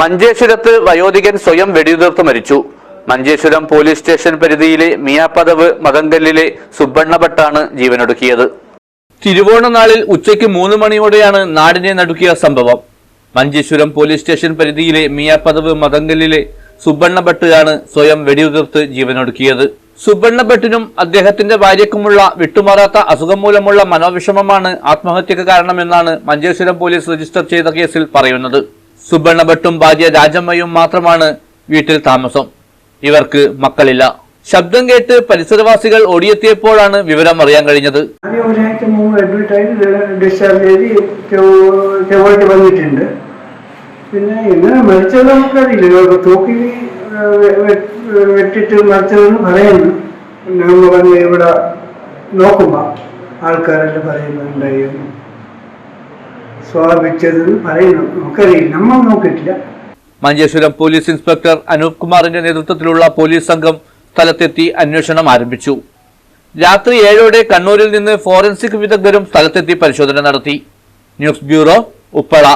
മഞ്ചേശ്വരത്ത് വയോധികൻ സ്വയം വെടിയുതിർത്ത് മരിച്ചു. മഞ്ചേശ്വരം പോലീസ് സ്റ്റേഷൻ പരിധിയിലെ മിയാപദവ് മതങ്കല്ലിലെ സുബ്ബണ്ണഭട്ടാണ് ജീവനൊടുക്കിയത്. തിരുവോണ നാളിൽ ഉച്ചയ്ക്ക് മൂന്ന് മണിയോടെയാണ് നാടിനെ നടുക്കിയ സംഭവം. മഞ്ചേശ്വരം പോലീസ് സ്റ്റേഷൻ പരിധിയിലെ മിയാപദവ് മതങ്കല്ലിലെ സുബ്ബണ്ണഭട്ടാണ് സ്വയം വെടിയുതിർത്ത് ജീവനൊടുക്കിയത്. സുബ്ബണ്ണഭട്ടിനും അദ്ദേഹത്തിന്റെ ഭാര്യക്കുമുള്ള വിട്ടുമാറാത്ത അസുഖം മൂലമുള്ള മനോവിഷമമാണ് ആത്മഹത്യക്ക് കാരണമെന്നാണ് മഞ്ചേശ്വരം പോലീസ് രജിസ്റ്റർ ചെയ്ത കേസിൽ പറയുന്നത്. സുബ്ബണ്ണഭട്ടും ഭാര്യ രാജമ്മയും മാത്രമാണ് വീട്ടിൽ താമസം. ഇവർക്ക് മക്കളില്ല. ശബ്ദം കേട്ട് പരിസരവാസികൾ ഓടിയെത്തിയപ്പോഴാണ് വിവരം അറിയാൻ കഴിഞ്ഞത്. വന്നിട്ടുണ്ട് പിന്നെ എങ്ങനെ മരിച്ചത് നമുക്കറിയില്ല. തൂക്കി വെട്ടിട്ട് മരിച്ചതെന്ന് പറയുന്നു. വന്ന് ഇവിടെ നോക്കുമ്പോൾ ആൾക്കാരെല്ലാം പറയുന്നുണ്ടായിരുന്നു. സ്വാഭിച്ചതെന്ന് പറയുന്നു. നമുക്കറിയില്ല നമ്മൾ നോക്കിയിട്ടില്ല. മഞ്ചേശ്വരം പോലീസ് ഇൻസ്പെക്ടർ അനൂപ് കുമാറിന്റെ നേതൃത്വത്തിലുള്ള പോലീസ് സംഘം സ്ഥലത്തെത്തി അന്വേഷണം ആരംഭിച്ചു. രാത്രി ഏഴോടെ കണ്ണൂരിൽ നിന്ന് ഫോറൻസിക് വിദഗ്ധരും സ്ഥലത്തെത്തി പരിശോധന നടത്തി. News bureau Uppala.